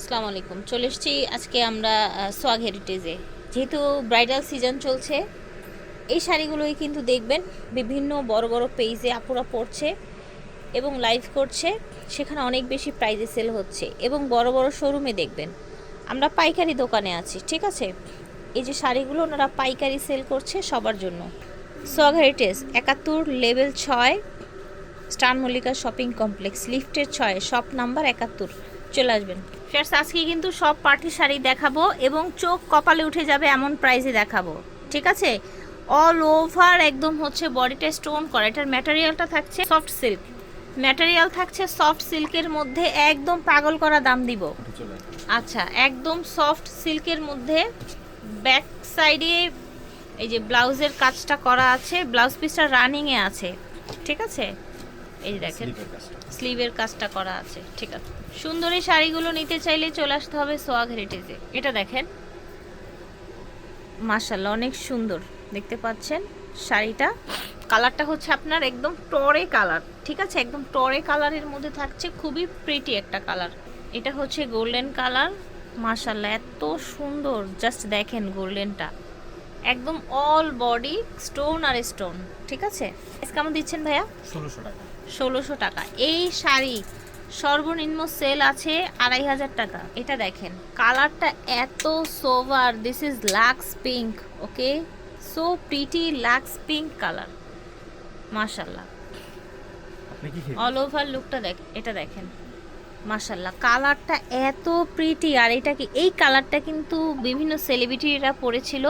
আসসালামু আলাইকুম। চলে এসেছি আজকে আমরা সোয়াগ হেরিটেজে। যেহেতু ব্রাইডাল সিজন চলছে, এই শাড়িগুলোই কিন্তু দেখবেন বিভিন্ন বড় বড় পেজে আপুরা পড়ছে এবং লাইভ করছে। সেখানে অনেক বেশি প্রাইজে সেল হচ্ছে এবং বড় বড় শোরুমে দেখবেন। আমরা পাইকারি দোকানে আছি, ঠিক আছে? এই যে শাড়িগুলো ওনারা পাইকারি সেল করছে সবার জন্য। সোয়াগ হেরিটেজ, একাত্তর লেভেল ছয়, স্টার মল্লিকা শপিং কমপ্লেক্স লিফটের ছয় শপ নাম্বার একাত্তর। চলে আসবেন। ফ্রেন্ডস আজকে কিন্তু সব পার্টি শাড়ি দেখাবো এবং চোখ কপালে উঠে যাবে এমন প্রাইসে দেখাবো। ঠিক আছে? অল ওভার একদম হচ্ছে বডিটা স্টোন করা। এটার ম্যাটেরিয়ালটা থাকছে সফট সিল্ক ম্যাটেরিয়াল থাকছে সফট সিল্কের মধ্যে একদম পাগল করা দাম দিব। আচ্ছা একদম সফট সিল্কের মধ্যে ব্যাক সাইডে এই যে ব্লাউজের কাজটা করা আছে ব্লাউজ পিসটা রানিংয়ে আছে। ঠিক আছে? এই দেখেন স্লিভের কাজটা। করা আছে ঠিক আছে। সুন্দর এই শাড়িগুলো নিতে চাইলে চলে আসতে হবে সোয়াগ হেরিটেজে এটা দেখেন মাশাল্লাহ অনেক সুন্দর। দেখতে পাচ্ছেন শাড়িটা? কালারটা হচ্ছে আপনার একদম টরে কালার ঠিক আছে? একদম টরে কালারের মধ্যে থাকছে খুবই প্রিটি একটা কালার। এটা হচ্ছে গোল্ডেন কালার মাশাল্লাহ এত সুন্দর। জাস্ট দেখেন গোল্ডেনটা একদম অল বডি স্টোন আর স্টোন ঠিক আছে? কেমন দিচ্ছেন ভাইয়া? ষোলোশো টাকা। ষোলোশো টাকা। এই শাড়ি সর্বনিম্ন সেল আছে আড়াই হাজার টাকা। এটা দেখেন কালারটা এত sober this is lux pink okay so pretty lux pink colour মাশাল্লাহ অল ওভার লুকটা দেখ এটা দেখেন মাশাল্লাহ কালারটা এত প্রিটি আর এটা কি এই কালারটা কিন্তু বিভিন্ন সেলিব্রিটিরা পরেছিল।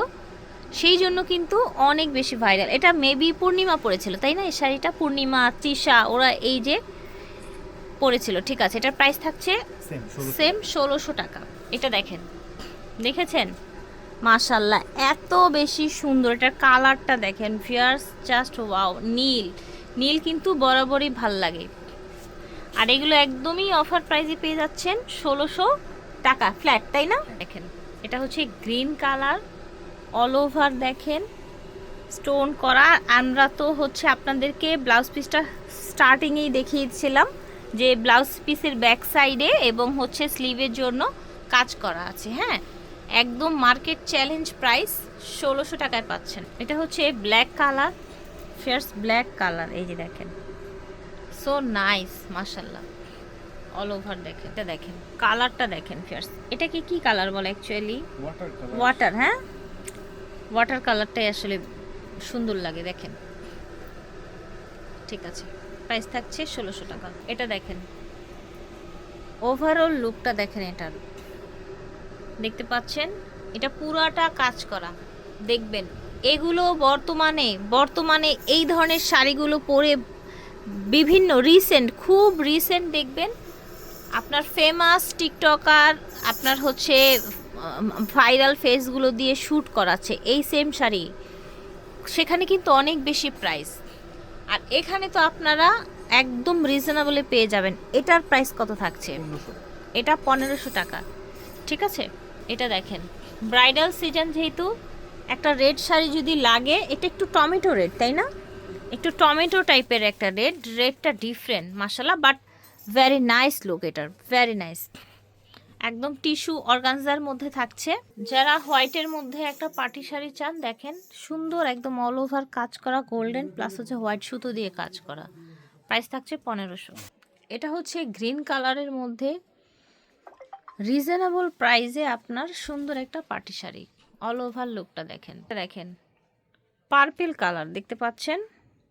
সেই জন্য কিন্তু অনেক বেশি ভাইরাল এটা মেবি পূর্ণিমা পরেছিল তাই না? এই শাড়িটা পূর্ণিমা তৃষা ওরা এই যে পরেছিল ঠিক আছে? এটার প্রাইস থাকছে সেম ষোলোশো টাকা। এটা দেখেন দেখেছেন? মাশাল্লাহ এত বেশি সুন্দর। এটার কালারটা দেখেন ফিয়ার্স জাস্ট ওয়াও নীল। নীল কিন্তু বরাবরই ভালো লাগে। আর এগুলো একদমই অফার প্রাইসে পেয়ে যাচ্ছেন ষোলোশো টাকা ফ্ল্যাট তাই না? দেখেন এটা হচ্ছে গ্রিন কালার অল ওভার দেখেন স্টোন করা। আমরা তো হচ্ছে আপনাদেরকে ব্লাউজ পিসটা স্টার্টিংয়েই দেখিয়েছিলাম যে ব্লাউজ পিসের ব্যাক সাইডে এবং হচ্ছে স্লিভের জন্য কাজ করা আছে হ্যাঁ? একদম মার্কেট চ্যালেঞ্জ প্রাইস ষোলোশো টাকায় পাচ্ছেন। এটা হচ্ছে ব্ল্যাক কালার ফেয়ার্স ব্ল্যাক কালার এই যে দেখেন। সো নাইস মাশাল্লাহ অল ওভার দেখেন এটা দেখেন কালারটা দেখেন ফেয়ার্স এটা কি কি কালার বলে অ্যাকচুয়ালি ওয়াটার ওয়াটার হ্যাঁ? ওয়াটার কালারটাই আসলে সুন্দর লাগে, দেখেন। ঠিক আছে প্রাইস থাকছে ষোলোশো টাকা। এটা দেখেন। ওভারঅল লুকটা দেখেন এটার। দেখতে পাচ্ছেন? এটা পুরাটা কাজ করা। দেখবেন, এগুলো বর্তমানে বর্তমানে এই ধরনের শাড়িগুলো পরে বিভিন্ন রিসেন্ট খুব রিসেন্ট দেখবেন, আপনার ফেমাস টিকটকার আপনার হচ্ছে ভাইরাল ফেসগুলো দিয়ে শ্যুট করাচ্ছে। এই সেম শাড়ি। সেখানে কিন্তু অনেক বেশি প্রাইস আর এখানে তো আপনারা একদম রিজনেবলে পেয়ে যাবেন। এটার প্রাইস কত থাকছে? এটা পনেরোশো টাকা। ঠিক আছে? এটা দেখেন। ব্রাইডাল সিজন যেহেতু একটা রেড শাড়ি যদি লাগে এটা একটু টমেটো রেড তাই না? একটু টমেটো টাইপের একটা রেড রেডটা ডিফারেন্ট মাসালা বাট ভেরি নাইস লুক এটার। ভেরি নাইস একদম টিস্যু অর্গানজার মধ্যে থাকছে। যারা হোয়াইটের মধ্যে একটা পাটি শাড়ি চান, দেখেন সুন্দর একদম অল ওভার কাজ করা গোল্ডেন প্লাস হচ্ছে হোয়াইট সুতো দিয়ে কাজ করা। প্রাইস থাকছে পনেরোশো। এটা হচ্ছে গ্রিন কালারের মধ্যে রিজনেবল প্রাইসে আপনার সুন্দর একটা পার্টি শাড়ি অল ওভার লুকটা দেখেন দেখেন পার্পেল কালার দেখতে পাচ্ছেন।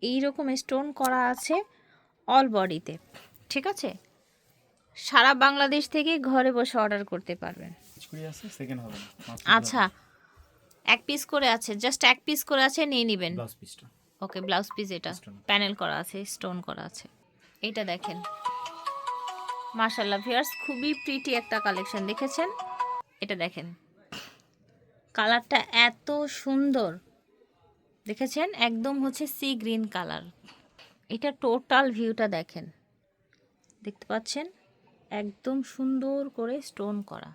এই রকম স্টোন করা আছে অল বডিতে ঠিক আছে? সারা বাংলাদেশ থেকে ঘরে বসে অর্ডার করতে পারবেন। আচ্ছা। এক পিস করে আছে জাস্ট এক পিস করে আছে নিয়ে নেবেন। ব্লাউজ পিসটা ওকে ব্লাউজ পিস এটা। প্যানেল করা আছে স্টোন করা আছে। এইটা দেখেন। মার্শাল্লাহ ভিয়ার্স খুবই প্রিটি একটা কালেকশন দেখেছেন? এটা দেখেন। কালারটা এত সুন্দর। দেখেছেন? একদম হচ্ছে সি গ্রিন কালার এটা টোটাল ভিউটা দেখেন। দেখতে পাচ্ছেন? একদম সুন্দর করে স্টোন করা।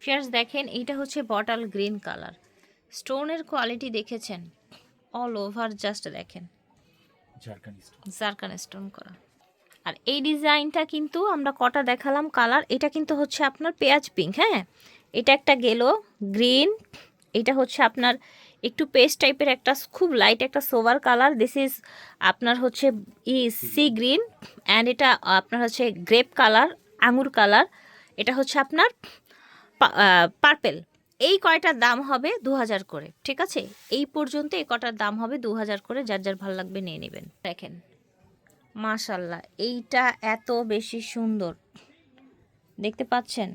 ফিয়ার্স দেখেন এইটা হচ্ছে বটল গ্রিন কালার। স্টোনের কোয়ালিটি দেখেছেন? অল ওভার জাস্ট দেখেন। স্টোন। জারকান স্টোন করা। আর এই ডিজাইনটা কিন্তু আমরা কটা দেখালাম কালার? এটা কিন্তু হচ্ছে আপনার পেঁয়াজ পিঙ্ক হ্যাঁ? এটা একটা গেল গ্রিন। এটা হচ্ছে আপনার একটু পেস্ট টাইপের একটা খুব লাইট একটা সোভার কালার দিস ইজ আপনার হচ্ছে ই সি গ্রিন অ্যান্ড এটা আপনার হচ্ছে গ্রেপ কালার আঙুর কালার এটা হচ্ছে আপনার পার্পেল এই কয়টার দাম হবে দু হাজার করে, ঠিক আছে? এই পর্যন্ত এই কটার দাম হবে দু হাজার করে, যার যার ভালো লাগবে নিয়ে নেবেন। দেখেন মাশাল্লাহ এইটা এত বেশি সুন্দর। দেখতে পাচ্ছেন?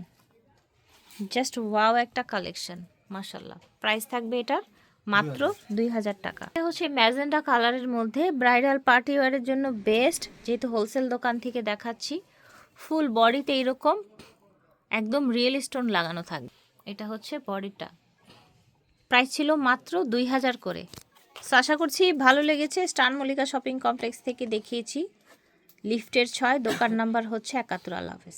জাস্ট ওয়াও একটা কালেকশন মাশাল্লাহ প্রাইস থাকবে এটার মাত্র দুই হাজার। টাকা। এটা হচ্ছে ম্যাজেন্ডা কালারের মধ্যে ব্রাইডাল পার্টি ওয়ারের জন্য বেস্ট যেহেতু হোলসেল দোকান থেকে দেখাচ্ছি। ফুল বডিতে এইরকম একদম রিয়েল স্টোন লাগানো থাকবে। এটা হচ্ছে বডিটা। প্রাইস ছিল মাত্র দুই হাজার করে। আশা করছি ভালো লেগেছে। স্টান মল্লিকা শপিং কমপ্লেক্স থেকে দেখিয়েছি। লিফটের ছয় দোকান নাম্বার হচ্ছে একাত্তর আল হাফেজ।